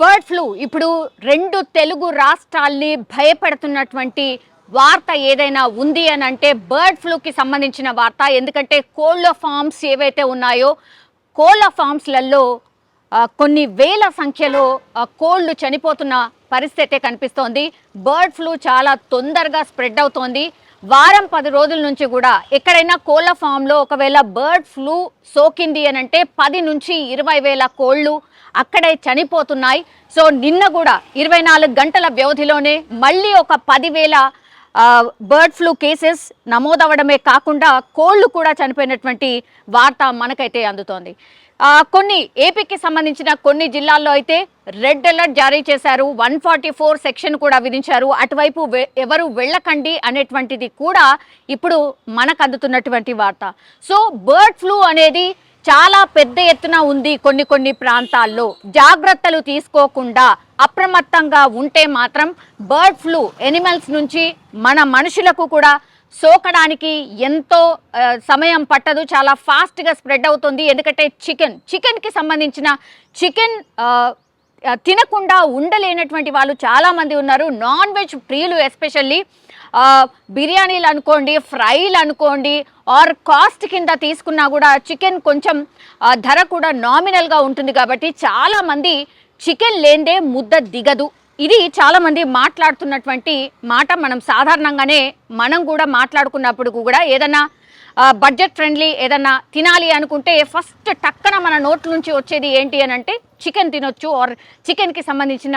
Bird flu. ఇప్పుడు రెండు తెలుగు రాష్ట్రాల్ని భయపెడుతున్నటువంటి వార్త ఏదైనా ఉంది అని అంటే బర్డ్ ఫ్లూకి సంబంధించిన వార్త. ఎందుకంటే కోళ్ళ ఫార్మ్స్ ఏవైతే ఉన్నాయో కోళ్ళ ఫార్మ్స్లలో కొన్ని వేల సంఖ్యలో కోళ్ళు చనిపోతున్న పరిస్థితి కనిపిస్తోంది. బర్డ్ ఫ్లూ చాలా తొందరగా స్ప్రెడ్ అవుతోంది. వారం పది రోజుల నుంచి కూడా ఎక్కడైనా కోళ్ళ ఫామ్లో ఒకవేళ బర్డ్ ఫ్లూ సోకింది అని అంటే పది నుంచి ఇరవై వేల కోళ్ళు అక్కడే చనిపోతున్నాయి. సో నిన్న కూడా ఇరవై నాలుగు గంటల వ్యవధిలోనే మళ్ళీ ఒక పదివేల బర్డ్ ఫ్లూ కేసెస్ నమోదవడమే కాకుండా కోళ్ళు కూడా చనిపోయినటువంటి వార్త మనకైతే అందుతోంది. కొన్ని ఏపీకి సంబంధించిన కొన్ని జిల్లాల్లో అయితే రెడ్ అలర్ట్ జారీ చేశారు. వన్ ఫార్టీ ఫోర్ సెక్షన్ కూడా విధించారు. అటువైపు వె- ఎవరు వెళ్ళకండి అనేటువంటిది కూడా ఇప్పుడు మనకు అందుతున్నటువంటి వార్త. సో బర్డ్ ఫ్లూ అనేది చాలా పెద్ద ఎత్తున ఉంది కొన్ని కొన్ని ప్రాంతాల్లో. జాగ్రత్తలు తీసుకోకుండా అప్రమత్తంగా ఉంటే మాత్రం బర్డ్ ఫ్లూ ఎనిమల్స్ నుంచి మన మనుషులకు కూడా సోకడానికి ఎంతో సమయం పట్టదు. చాలా ఫాస్ట్గా స్ప్రెడ్ అవుతుంది. ఎందుకంటే చికెన్ చికెన్కి సంబంధించిన చికెన్ తినకుండా ఉండలేనటువంటి వాళ్ళు చాలామంది ఉన్నారు. నాన్ వెజ్ ప్రియులు ఎస్పెషల్లీ బిర్యానీలు అనుకోండి ఫ్రైలు అనుకోండి ఆర్ కాస్ట్ కింద తీసుకున్నా కూడా చికెన్ కొంచెం ధర కూడా నామినల్గా ఉంటుంది కాబట్టి చాలామంది చికెన్ లేందే ముద్ద దిగదు. ఇది చాలామంది మాట్లాడుతున్నటువంటి మాట. మనం సాధారణంగానే మనం కూడా మాట్లాడుకున్నప్పుడు కూడా ఏదన్నా బడ్జెట్ ఫ్రెండ్లీ ఏదన్నా తినాలి అనుకుంటే ఫస్ట్ టక్కన మన నోట్ల నుంచి వచ్చేది ఏంటి అని అంటే చికెన్ తినొచ్చు ఆర్ చికెన్కి సంబంధించిన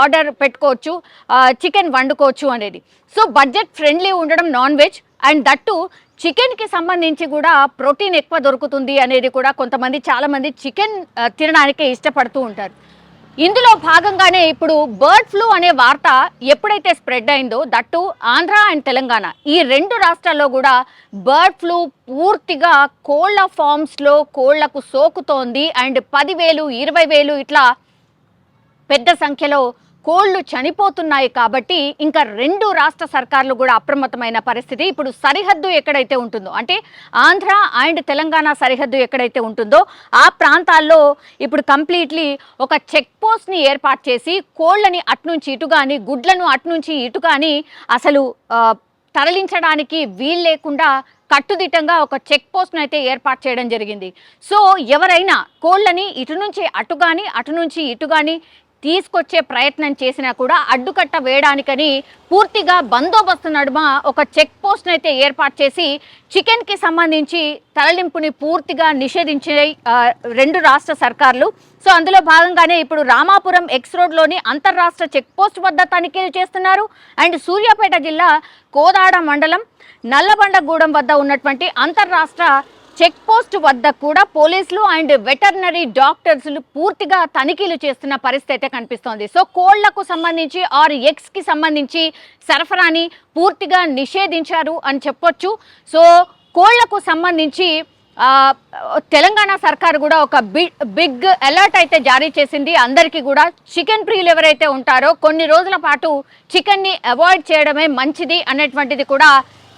ఆర్డర్ పెట్టుకోవచ్చు చికెన్ వండుకోవచ్చు అనేది. సో బడ్జెట్ ఫ్రెండ్లీ ఉండడం నాన్ వెజ్ అండ్ దట్టు చికెన్కి సంబంధించి కూడా ప్రోటీన్ ఎక్కువ దొరుకుతుంది అనేది కూడా కొంతమంది చాలామంది చికెన్ తినడానికే ఇష్టపడుతూ ఉంటారు. ఇందులో భాగంగానే ఇప్పుడు బర్డ్ ఫ్లూ అనే వార్త ఎప్పుడైతే స్ప్రెడ్ అయిందో దట్టు ఆంధ్ర అండ్ తెలంగాణ. ఈ రెండు రాష్ట్రాల్లో కూడా బర్డ్ ఫ్లూ పూర్తిగా కోళ్ళ ఫార్మ్స్లో కోళ్ళకు సోకుతోంది. అండ్ పదివేలు ఇరవై వేలు ఇట్లా పెద్ద సంఖ్యలో కోళ్ళు చనిపోతున్నాయి కాబట్టి ఇంకా రెండు రాష్ట్ర సర్కార్లు కూడా అప్రమత్తమైన పరిస్థితి. ఇప్పుడు సరిహద్దు ఎక్కడైతే ఉంటుందో అంటే ఆంధ్ర అండ్ తెలంగాణ సరిహద్దు ఎక్కడైతే ఉంటుందో ఆ ప్రాంతాల్లో ఇప్పుడు కంప్లీట్లీ ఒక చెక్ పోస్ట్ని ఏర్పాటు చేసి కోళ్ళని అట్నుంచి ఇటు కానీ గుడ్లను అట్నుంచి ఇటు కానీ అసలు తరలించడానికి వీలు లేకుండా కట్టుదిట్టంగా ఒక చెక్ పోస్ట్ను అయితే ఏర్పాటు చేయడం జరిగింది. సో ఎవరైనా కోళ్ళని ఇటు నుంచి అటు కానీ అటు నుంచి ఇటు కానీ తీసుకొచ్చే ప్రయత్నం చేసినా కూడా అడ్డుకట్ట వేయడానికని పూర్తిగా బందోబస్తు నడుమ ఒక చెక్ పోస్ట్ను అయితే ఏర్పాటు చేసి చికెన్కి సంబంధించి తరలింపుని పూర్తిగా నిషేధించే రెండు రాష్ట్ర సర్కార్లు. సో అందులో భాగంగానే ఇప్పుడు రామాపురం ఎక్స్ రోడ్లోని అంతర్రాష్ట్ర చెక్ పోస్ట్ వద్ద తనిఖీలు చేస్తున్నారు. అండ్ సూర్యాపేట జిల్లా కోదాడ మండలం నల్లబండగూడెం వద్ద ఉన్నటువంటి అంతర్రాష్ట్ర చెక్ పోస్ట్ వద్ద కూడా పోలీసులు అండ్ వెటర్నరీ డాక్టర్స్లు పూర్తిగా తనిఖీలు చేస్తున్న పరిస్థితి అయితే కనిపిస్తోంది. సో కోళ్ళకు సంబంధించి ఆర్ ఎగ్స్కి సంబంధించి సరఫరాని పూర్తిగా నిషేధించారు అని చెప్పొచ్చు. సో కోళ్ళకు సంబంధించి తెలంగాణ సర్కార్ కూడా ఒక బిగ్ బిగ్ అలర్ట్ అయితే జారీ చేసింది. అందరికీ కూడా చికెన్ ప్రియులు ఎవరైతే ఉంటారో కొన్ని రోజుల పాటు చికెన్ని అవాయిడ్ చేయడమే మంచిది అనేటువంటిది కూడా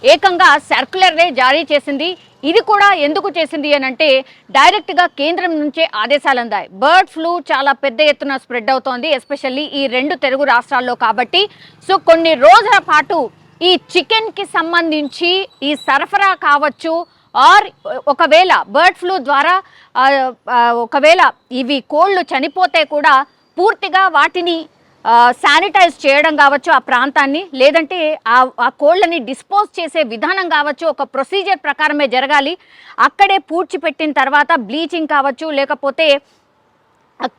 ఏకంగా సర్క్యులర్నే జారీ చేసింది. ఇది కూడా ఎందుకు చేసింది అని అంటే డైరెక్ట్గా కేంద్రం నుంచే ఆదేశాలు అందాయి. బర్డ్ ఫ్లూ చాలా పెద్ద ఎత్తున స్ప్రెడ్ అవుతోంది ఎస్పెషల్లీ ఈ రెండు తెలుగు రాష్ట్రాల్లో కాబట్టి. సో కొన్ని రోజుల పాటు ఈ చికెన్కి సంబంధించి ఈ సరఫరా కావచ్చు ఆర్ ఒకవేళ బర్డ్ ఫ్లూ ద్వారా ఒకవేళ ఇవి కోళ్ళు చనిపోతే కూడా పూర్తిగా వాటిని శానిటైజ్ చేయడం కావచ్చు ఆ ప్రాంతాన్ని లేదంటే ఆ ఆ కోళ్ళని డిస్పోజ్ చేసే విధానం కావచ్చు ఒక ప్రొసీజర్ ప్రకారమే జరగాలి. అక్కడే పూడ్చిపెట్టిన తర్వాత బ్లీచింగ్ కావచ్చు లేకపోతే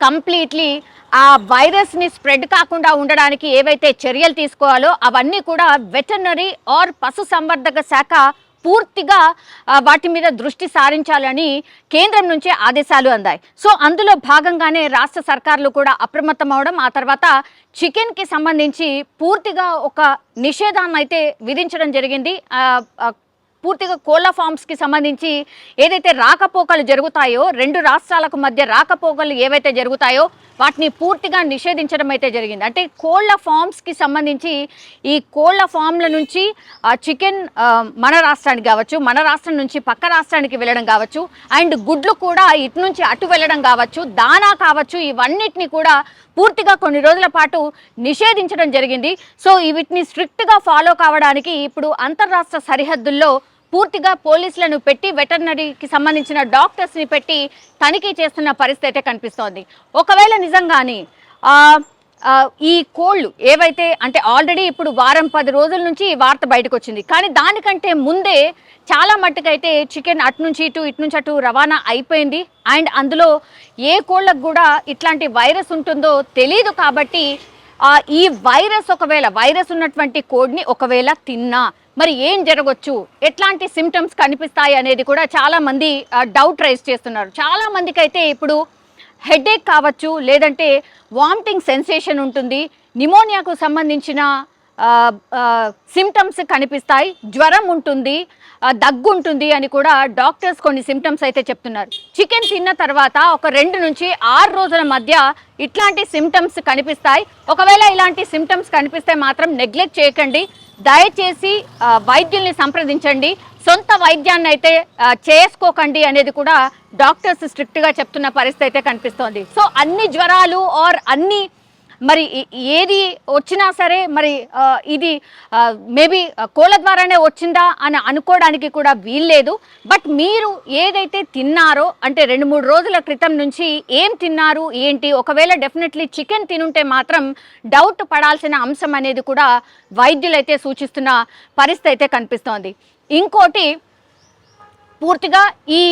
కంప్లీట్లీ ఆ వైరస్ని స్ప్రెడ్ కాకుండా ఉండడానికి ఏవైతే చర్యలు తీసుకోవాలో అవన్నీ కూడా వెటర్నరీ ఆర్ పశు సంవర్ధక శాఖ పూర్తిగా వాటి మీద దృష్టి సారించాలని కేంద్రం నుంచే ఆదేశాలు అందాయి. సో అందులో భాగంగానే రాష్ట్ర సర్కార్లు కూడా అప్రమత్తం అవడం ఆ తర్వాత చికెన్కి సంబంధించి పూర్తిగా ఒక నిషేధాన్ని అయితే విధించడం జరిగింది. పూర్తిగా కోళ్ళ ఫామ్స్కి సంబంధించి ఏదైతే రాకపోకలు జరుగుతాయో రెండు రాష్ట్రాలకు మధ్య రాకపోకలు ఏవైతే జరుగుతాయో వాటిని పూర్తిగా నిషేధించడం అయితే జరిగింది. అంటే కోళ్ళ ఫామ్స్కి సంబంధించి ఈ కోళ్ళ ఫామ్ల నుంచి చికెన్ మన రాష్ట్రానికి కావచ్చు మన రాష్ట్రం నుంచి పక్క రాష్ట్రానికి వెళ్ళడం కావచ్చు అండ్ గుడ్లు కూడా ఇటు నుంచి అటు వెళ్ళడం కావచ్చు దానా కావచ్చు ఇవన్నిటిని కూడా పూర్తిగా కొన్ని రోజుల పాటు నిషేధించడం జరిగింది. సో వీటిని స్ట్రిక్ట్గా ఫాలో కావడానికి ఇప్పుడు అంతర్రాష్ట్ర సరిహద్దుల్లో పూర్తిగా పోలీసులను పెట్టి వెటర్నరీకి సంబంధించిన డాక్టర్స్ని పెట్టి తనిఖీ చేస్తున్న పరిస్థితి అయితే కనిపిస్తోంది. ఒకవేళ నిజంగాని ఈ కోళ్ళు ఏవైతే అంటే ఆల్రెడీ ఇప్పుడు వారం పది రోజుల నుంచి ఈ వార్త బయటకు వచ్చింది కానీ దానికంటే ముందే చాలా మట్టుకైతే చికెన్ అటు నుంచి ఇటు ఇటు నుంచి అటు రవాణా అయిపోయింది. అండ్ అందులో ఏ కోళ్ళకు కూడా ఇట్లాంటి వైరస్ ఉంటుందో తెలియదు కాబట్టి ఈ వైరస్ ఒకవేళ వైరస్ ఉన్నటువంటి కోడ్ని ఒకవేళ తిన్నా మరి ఏం జరగవచ్చు ఎట్లాంటి సిమ్టమ్స్ కనిపిస్తాయి అనేది కూడా చాలామంది డౌట్ రైజ్ చేస్తున్నారు. చాలామందికి అయితే ఇప్పుడు హెడేక్ కావచ్చు లేదంటే వామిటింగ్ సెన్సేషన్ ఉంటుంది. నిమోనియాకు సంబంధించిన సిమ్టమ్స్ కనిపిస్తాయి జ్వరం ఉంటుంది దగ్గు ఉంటుంది అని కూడా డాక్టర్స్ కొన్ని సిమ్టమ్స్ అయితే చెప్తున్నారు. చికెన్ తిన్న తర్వాత ఒక రెండు నుంచి ఆరు రోజుల మధ్య ఇట్లాంటి సిమ్టమ్స్ కనిపిస్తాయి. ఒకవేళ ఇలాంటి సిమ్టమ్స్ కనిపిస్తే మాత్రం నెగ్లెక్ట్ చేయకండి. దయచేసి వైద్యుల్ని సంప్రదించండి. సొంత వైద్యాన్ని అయితే చేసుకోకండి అనేది కూడా డాక్టర్స్ స్ట్రిక్ట్గా చెప్తున్న పరిస్థితి అయితే కనిపిస్తోంది. సో అన్ని జ్వరాలు ఆర్ అన్ని మరి ఏది వచ్చినా సరే మరి ఇది మేబీ కోళ్ళ ద్వారానే వచ్చిందా అని అనుకోవడానికి కూడా వీల్లేదు. బట్ మీరు ఏదైతే తిన్నారో అంటే రెండు మూడు రోజుల క్రితం నుంచి ఏం తిన్నారు ఏంటి ఒకవేళ డెఫినెట్లీ చికెన్ తినుంటే మాత్రం డౌట్ పడాల్సిన అంశం అనేది కూడా వైద్యులైతే సూచిస్తున్న పరిస్థితి అయితే కనిపిస్తోంది. ఇంకోటి పూర్తిగా ఈ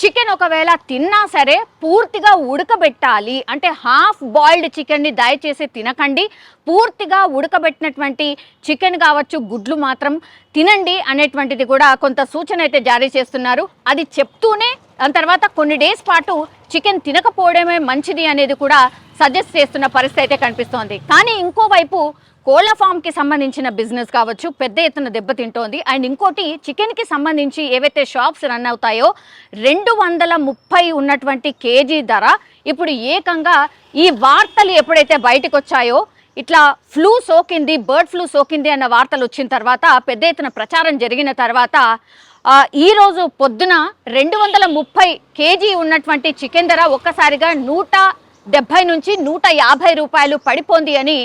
చికెన్ ఒకవేళ తిన్నా సరే పూర్తిగా ఉడకబెట్టాలి. అంటే హాఫ్ బాయిల్డ్ చికెన్ని దయచేసి తినకండి. పూర్తిగా ఉడకబెట్టినటువంటి చికెన్ కావచ్చు గుడ్లు మాత్రం తినండి అనేటువంటిది కూడా కొంత సూచన అయితే జారీ చేస్తున్నారు. అది చెప్తూనే దాని తర్వాత కొన్ని డేస్ పాటు చికెన్ తినకపోవడమే మంచిది అనేది కూడా సజెస్ట్ చేస్తున్న పరిస్థితి అయితే కనిపిస్తోంది. కానీ ఇంకోవైపు కోళ్ళ ఫామ్కి సంబంధించిన బిజినెస్ కావచ్చు పెద్ద ఎత్తున దెబ్బతింటోంది. అండ్ ఇంకోటి చికెన్కి సంబంధించి ఏవైతే షాప్స్ రన్ అవుతాయో రెండు వందల ముప్పై ఉన్నటువంటి కేజీ ధర. ఇప్పుడు ఏకంగా ఈ వార్తలు ఎప్పుడైతే బయటకు వచ్చాయో ఇట్లా ఫ్లూ సోకింది బర్డ్ ఫ్లూ సోకింది అన్న వార్తలు వచ్చిన తర్వాత పెద్ద ఎత్తున ప్రచారం జరిగిన తర్వాత ఈరోజు పొద్దున రెండు వందల ముప్పై కేజీ ఉన్నటువంటి చికెన్ ధర ఒక్కసారిగా నూట డెబ్బై నుంచి నూట యాభై రూపాయలు పడిపోంది అని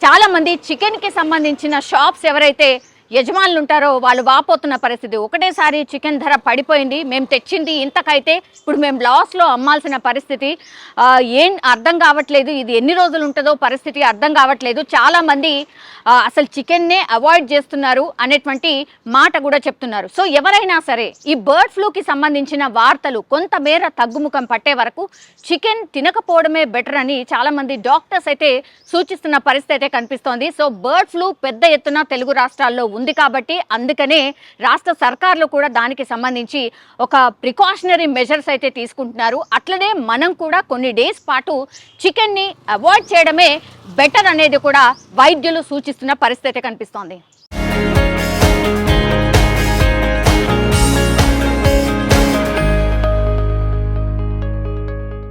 చాలా మంది చికెన్కి సంబంధించిన షాప్స్ ఎవరైతే యజమానులు ఉంటారో వాళ్ళు వాపోతున్న పరిస్థితి. ఒకటేసారి చికెన్ ధర పడిపోయింది. మేము తెచ్చింది ఇంతకైతే ఇప్పుడు మేము లాస్లో అమ్మాల్సిన పరిస్థితి. ఏం అర్థం కావట్లేదు. ఇది ఎన్ని రోజులు ఉంటుందో పరిస్థితి అర్థం కావట్లేదు. చాలామంది అసలు చికెన్నే అవాయిడ్ చేస్తున్నారు అనేటువంటి మాట కూడా చెప్తున్నారు. సో ఎవరైనా సరే ఈ బర్డ్ ఫ్లూకి సంబంధించిన వార్తలు కొంతమేర తగ్గుముఖం పట్టే వరకు చికెన్ తినకపోవడమే బెటర్ అని చాలామంది డాక్టర్స్ అయితే సూచిస్తున్న పరిస్థితి అయితే కనిపిస్తోంది. సో బర్డ్ ఫ్లూ పెద్ద ఎత్తున తెలుగు రాష్ట్రాల్లో ఉంది. ఉంది కాబట్టి అందుకనే రాష్ట్ర సర్కార్లు కూడా దానికి సంబంధించి ఒక ప్రికాషనరీ మెజర్స్ అయితే తీసుకుంటున్నారు. అట్లనే మనం కూడా కొన్ని డేస్ పాటు చికెన్ని అవాయిడ్ చేయడమే బెటర్ అనేది కూడా వైద్యులు సూచిస్తున్న పరిస్థితి అయితే కనిపిస్తోంది.